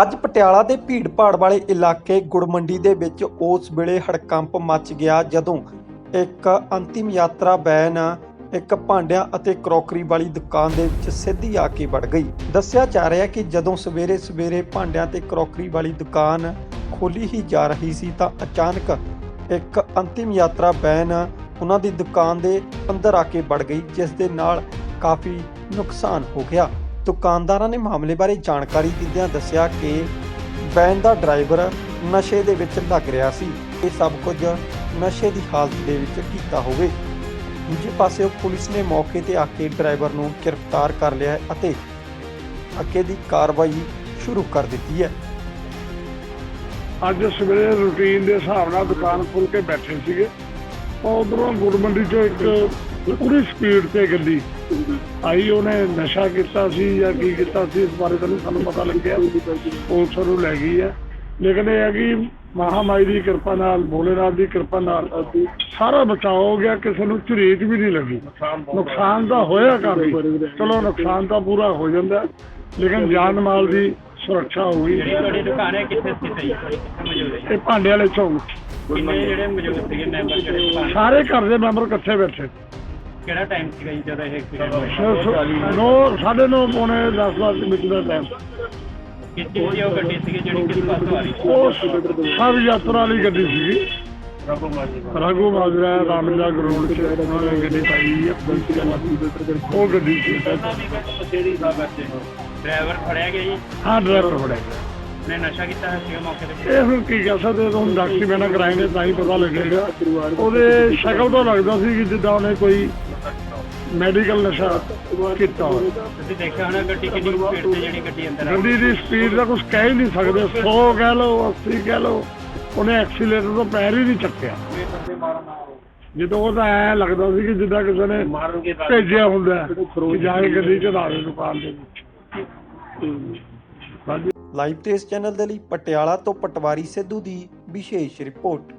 ਅੱਜ ਪਟਿਆਲਾ ਦੇ ਭੀੜ-ਭਾੜ ਵਾਲੇ ਇਲਾਕੇ ਗੁੜਮੰਡੀ ਦੇ ਵਿੱਚ ਉਸ ਵੇਲੇ ਹੜਕੰਪ ਮਚ ਗਿਆ ਜਦੋਂ ਇੱਕ ਅੰਤਿਮ ਯਾਤਰਾ ਬੈਨ ਇੱਕ ਭਾਂਡਿਆਂ ਅਤੇ ਕਰੋਕਰੀ ਵਾਲੀ ਦੁਕਾਨ ਦੇ ਵਿੱਚ ਸਿੱਧੀ ਆ ਕੇ ਵੜ ਗਈ। ਦੱਸਿਆ ਜਾ ਰਿਹਾ ਕਿ ਜਦੋਂ ਸਵੇਰੇ-ਸਵੇਰੇ ਭਾਂਡਿਆਂ ਤੇ ਕਰੋਕਰੀ ਵਾਲੀ ਦੁਕਾਨ ਖੋਲੀ ਹੀ ਜਾ ਰਹੀ ਸੀ ਤਾਂ ਅਚਾਨਕ ਇੱਕ ਅੰਤਿਮ ਯਾਤਰਾ ਬੈਨ ਉਹਨਾਂ ਦੀ ਦੁਕਾਨ ਦੇ ਅੰਦਰ ਆ ਕੇ ਵੜ ਗਈ, ਜਿਸ ਦੇ ਨਾਲ ਕਾਫੀ ਨੁਕਸਾਨ ਹੋ ਗਿਆ। ਦੁਕਾਨਦਾਰਾਂ ਨੇ ਮਾਮਲੇ ਬਾਰੇ ਜਾਣਕਾਰੀ ਦਿੰਦਿਆਂ ਦੱਸਿਆ ਕਿ ਵੈਨ ਦਾ ਡਰਾਈਵਰ ਨਸ਼ੇ ਦੇ ਵਿੱਚ ਲੱਗ ਰਿਹਾ ਸੀ। ਇਹ ਸਭ ਕੁਝ ਨਸ਼ੇ ਦੀ ਹਾਲਤ ਦੇ ਵਿੱਚ ਕੀਤਾ ਹੋਵੇ। ਦੂਜੇ ਪਾਸੇ ਪੁਲਿਸ ਨੇ ਮੌਕੇ ਤੇ ਆ ਕੇ ਡਰਾਈਵਰ ਨੂੰ ਗ੍ਰਿਫਤਾਰ ਕਰ ਲਿਆ ਅਤੇ ਅੱਗੇ ਦੀ ਕਾਰਵਾਈ ਸ਼ੁਰੂ ਕਰ ਦਿੱਤੀ ਹੈ। ਅੱਜ ਸਵੇਰੇ ਰੂਟੀਨ ਦੇ ਹਿਸਾਬ ਨਾਲ ਦੁਕਾਨ ਖੋਲ ਕੇ ਬੈਠੇ ਸੀਗੇ। ਉਧਰੋਂ ਗੁੜ ਮੰਡੀ ਚੋਂ ਇੱਕ ਪੂਰੀ ਸਪੀਡ ਤੇ ਗੱਡੀ ਆਈ ਉਹਨੇ ਨਸ਼ਾ ਕੀਤਾ ਸੀ ਜਾਂ ਕੀ ਕੀਤਾ ਸੀ ਇਸ ਬਾਰੇ ਤਾਂ ਸਾਨੂੰ ਪਤਾ ਲੱਗਿਆ। ਪੁਲਿਸ ਨੂੰ ਲੈ ਗਈ ਹੈ। ਲੇਕਿਨ ਇਹ ਹੈ ਕਿ ਮਹਾਮਾਈ ਦੀ ਕਿਰਪਾ ਨਾਲ ਭੋਲੇਨਾਥ ਦੀ ਕਿਰਪਾ ਨਾਲ ਸਾਰਾ ਬਚਾਅ ਹੋ ਗਿਆ ਕਿਸੇ ਨੂੰ ਝਰੀਟ ਵੀ ਨਹੀਂ ਲੱਗੀ। ਨੁਕਸਾਨ ਤਾਂ ਹੋਇਆ ਕਾਫੀ। ਚਲੋ ਨੁਕਸਾਨ ਤਾਂ ਪੂਰਾ ਹੋ ਜਾਂਦਾ ਲੇਕਿਨ ਜਾਨ ਮਾਲ ਦੀ ਸੁਰੱਖਿਆ ਹੋ ਗਈ। ਇਹ ਭਾਂਡੇ ਵਾਲੇ ਚੌਂਕ। ਕਿੰਨੇ ਜਿਹੜੇ ਮੌਜੂਦ ਸੀਗੇ ਮੈਂਬਰ ਜਿਹੜੇ ਦੁਕਾਨ ਦੇ? ਸਾਰੇ ਘਰ ਦੇ ਮੈਂਬਰ ਇਕੱਠੇ ਬੈਠੇ। ਕਿਹੜਾ ਟਾਈਮ ਸੀਗਾ ਜੀ ਜਦੋਂ ਇਹ ਐਕਸੀਡੈਂਟ ਹੋਇਆ ਨੋ ਸਾਢੇ ਨੌ ਪੌਣੇ 10 ਵਜੇ ਵਿੱਚ ਦਾ ਟਾਈਮ ਦੀ ਉਹ ਗੱਡੀ ਸੀਗੀ ਜਿਹੜੀ ਕਿਸ ਪਾਸੋਂ ਆ ਰਹੀ ਸੀ? ਉਹ ਸਭ ਯਾਤਰਾ ਵਾਲੀ ਗੱਡੀ ਸੀਗੀ। ਰਘੂ ਮਾਜਰਾ। ਰਾਮਲੀਲਾ ਗਰਾਊਂਡ ਚ ਉਹਨਾਂ ਨੇ ਗੱਡੀ ਪਾਈ ਹੈ ਉਹ ਗੱਡੀ ਸੀ। ਡਰਾਈਵਰ ਫੜਿਆ ਗਿਆ ਜੀ? ਹਾਂ ਡਰਾਈਵਰ ਫੜਿਆ ਗਿਆ। ਨੇ ਨਸ਼ਾ ਕੀਤਾ ਹੋਇਆ ਸੀਗਾ ਮੌਕੇ ਤੇ? ਇਹ ਹੁਣ ਕੀ ਕਹਿ ਸਕਦੇ ਹੁਣ ਡਾਕਟਰੀ ਮੈਨਾਂ ਕਰਾਏਂਗੇ ਤਾਂ ਹੀ ਪਤਾ ਲੱਗੇਗਾ। ਉਹਦੇ ਸ਼ਕਲ ਤੋਂ ਲੱਗਦਾ ਸੀ ਕਿ ਜਿੱਦਾਂ ਉਹਨੇ ਕੋਈ ਮੈਡੀਕਲ ਨਸ਼ਾ ਕੀਤਾ ਹੋਵੇ। ਤੁਸੀਂ ਦੇਖਿਆ ਹੋਣਾ ਗੱਡੀ ਕਿੰਨੀ ਸਪੀਡ ਤੇ ਜਿਹੜੀ ਗੱਡੀ ਅੰਦਰ ਆ ਗੱਡੀ ਦੀ ਸਪੀਡ ਦਾ ਕੁਝ ਕਹਿ ਹੀ ਨਹੀਂ ਸਕਦੇ। 100 ਕਹਿ ਲਓ 80 ਕਹਿ ਲਓ ਉਹਨੇ ਐਕਸੀਲੇਟਰ ਤੋਂ ਪੈਰ ਹੀ ਨਹੀਂ ਚੱਕਿਆ। ਜਦੋਂ ਉਹ ਤਾਂ ਐ ਲੱਗਦਾ ਸੀ ਕਿ ਜਿੱਦਾਂ ਕਿਸੇ ਨੇ ਭੇਜਿਆ ਹੁੰਦਾ ਹੈ ਕਿ ਜਾ ਕੇ ਗੱਡੀ ਚੜਾ ਦੇ ਦੁਕਾਨ ਦੇ ਵਿੱਚ। ਲਾਈਵ ਟੇਸ ਚੈਨਲ ਦੇ ਲਈ ਪਟਿਆਲਾ ਤੋਂ ਪਟਵਾਰੀ ਸਿੱਧੂ ਦੀ ਵਿਸ਼ੇਸ਼ ਰਿਪੋਰਟ।